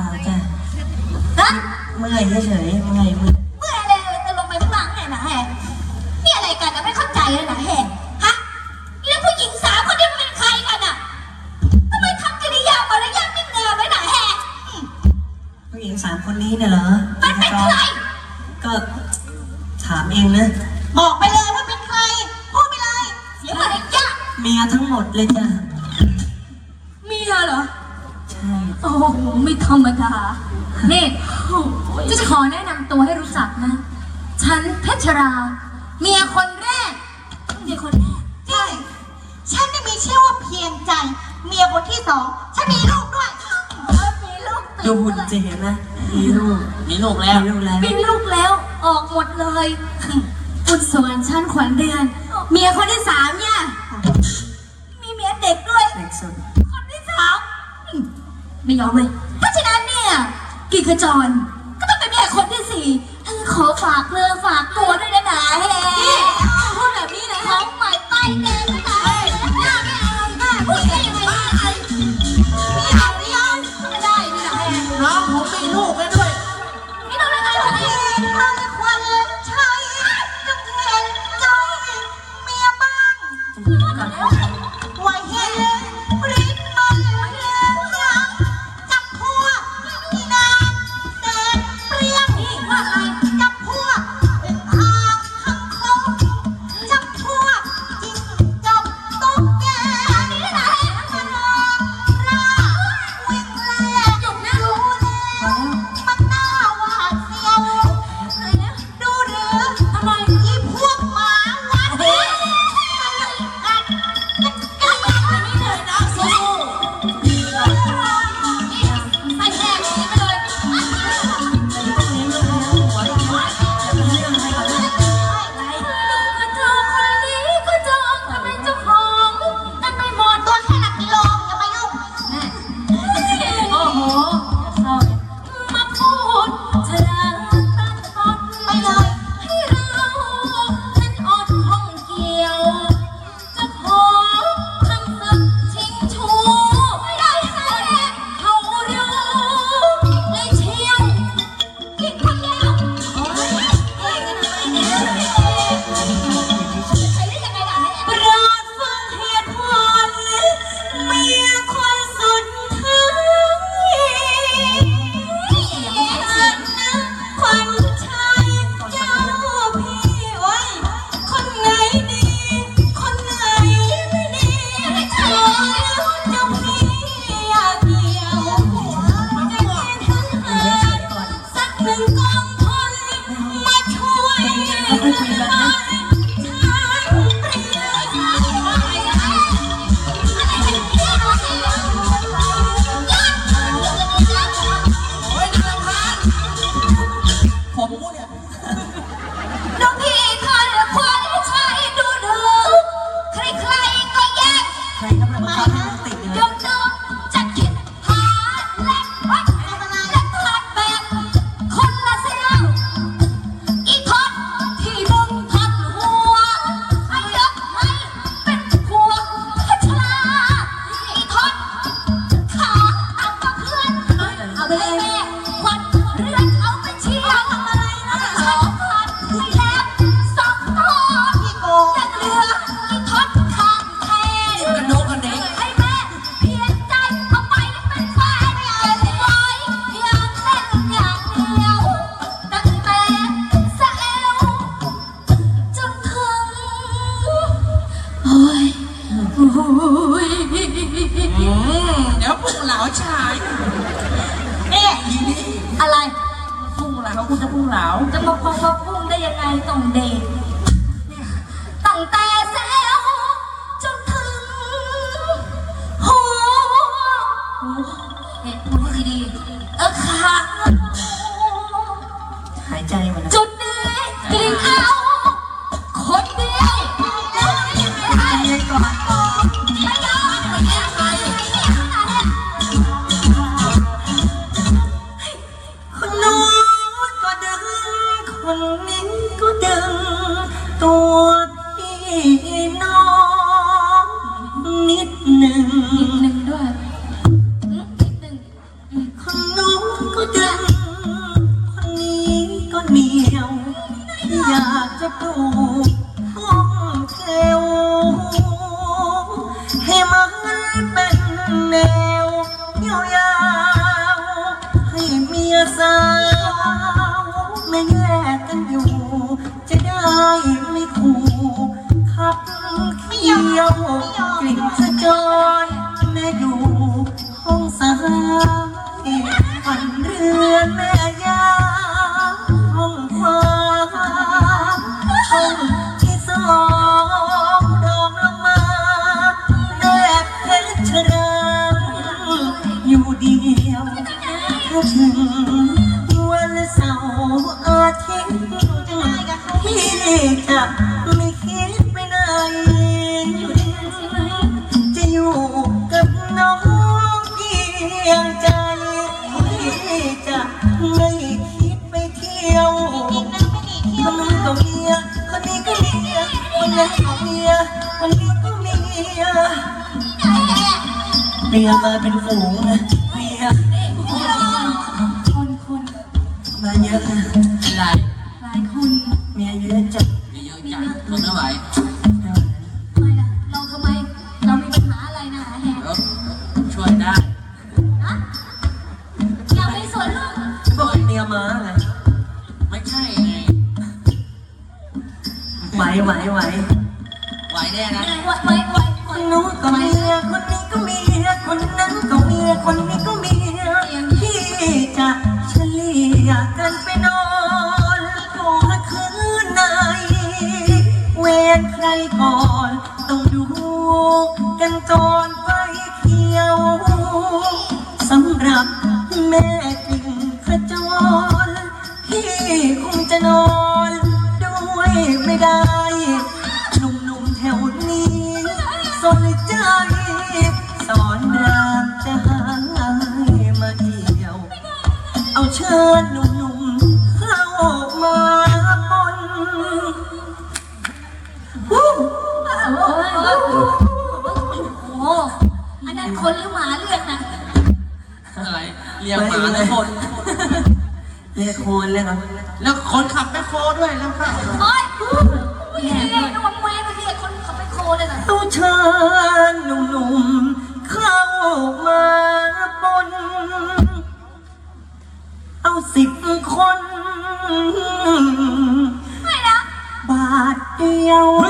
ล่าจ้ะฮะเมื่อยเฉยๆเมื่อยมือเมื่อไรจะลงไปข้างล่างเนี่ยนะแฮะนี่อะไรกันนะไม่เข้าใจเลยนะแฮะฮะนี่แล้วผู้หญิงสามคนนี้มันเป็นใครกันอะทำไมทำกิริยามารยาทไม่งามไว้หนาแฮะอืมผู้หญิงสามคนนี้เนี่ยเหรอมันเป็นใคร ก็ถามเองนะบอกไปเลยว่าเป็นใครพูดไปเลยเสียมารยาทเมียทั้งหมดเลยจ้ะ โอ้โหไม่ธรรมดานี่จะจะขอแนะนำตัวให้รู้จักนะ ฉันเพชรรา เมียคนแรก เมียคนแรก ใช่ ฉันนี่มีชื่อว่าเพียงใจ เมียคนที่สอง ฉันมีลูกด้วยเออมีลูกดูหุ่นจะเห็นนะมีลูก มีลูกแล้ว มีลูกแล้วมีลูกแล้ว ออกหมดเลยอุดส่วนฉันขวัญเดือน เมียคนที่สามเนี่ย มีเมียเด็กด้วย เด็กสุดคนที่สาม ไม่ยอมเลย เพราะฉะนั้นเนี่ยกิจขจร ก็ต้องเป็นเมียคนที่สี่ขอฝากเนื้อฝากตัวด้วยนะหนาแฮนี่พูดแบบนี้นะท้องใหม่ป้ายแดง สัก พุ่งเหลาคุณจะพุ่งเหลาจะมาพองมาพุ่งได้ยังไงต้องเดท คนนี้ก็ดึง ตัวพี่น้องนิดหนึ่งนิดหนึ่งด้วยนิดนึงคนโน้นก็ดึง คนนี้ก็เหนียว อยากจะปลูกียวกลิ่นสะจรแม่อยู่ห้องสายฝันเรือนแม่ยาห้องฟ้าห้องที่สองดองลงมาแนบเพชรราอยู่เดียวถ้าถึงวันเสาร์อาทิตย์พี่จะ เที่ยควนนั้นก็เมียคนนี้ก็เมียคนนั้นก็เมียคนนี้ก็เมียเมียมาเป็นฝูงนะเมียคนคนมาเยอะนะอะไรหลายคนเมียเยอะจัดเยอะจังทนไม่ไหว ไหวไหวไหวไหวแน่นะไว้ไว้ไว้คนนู้นก็เมียคนนี้ก็เมียคนนั้นก็เมียคนนี้ก็เมียพี่จะเฉลี่ยกันไปนอนก่อนคืนไหนเวรใครก่อนต้องดูกันก่อนไฟเขียวสำหรับแม่กิ่งขจรพี่คงจะนอน วยไม่ได้หนุ่มๆแถวนี้สนใจ สอนรามจะหามาเกี่ยว เอาเชิญหนุ่ม โคนเลยครับแล้วคนขับแม่โคด้วยแล้วค่ะโอ๊ยไม่เห็นเลยนึกว่าแม่ไปเรียกคนขับไปโคเลยนะเอาเชิญหนุ่มๆเข้ามาปนเอาสิบคนไม่นะบาทเดียวเฮ้ย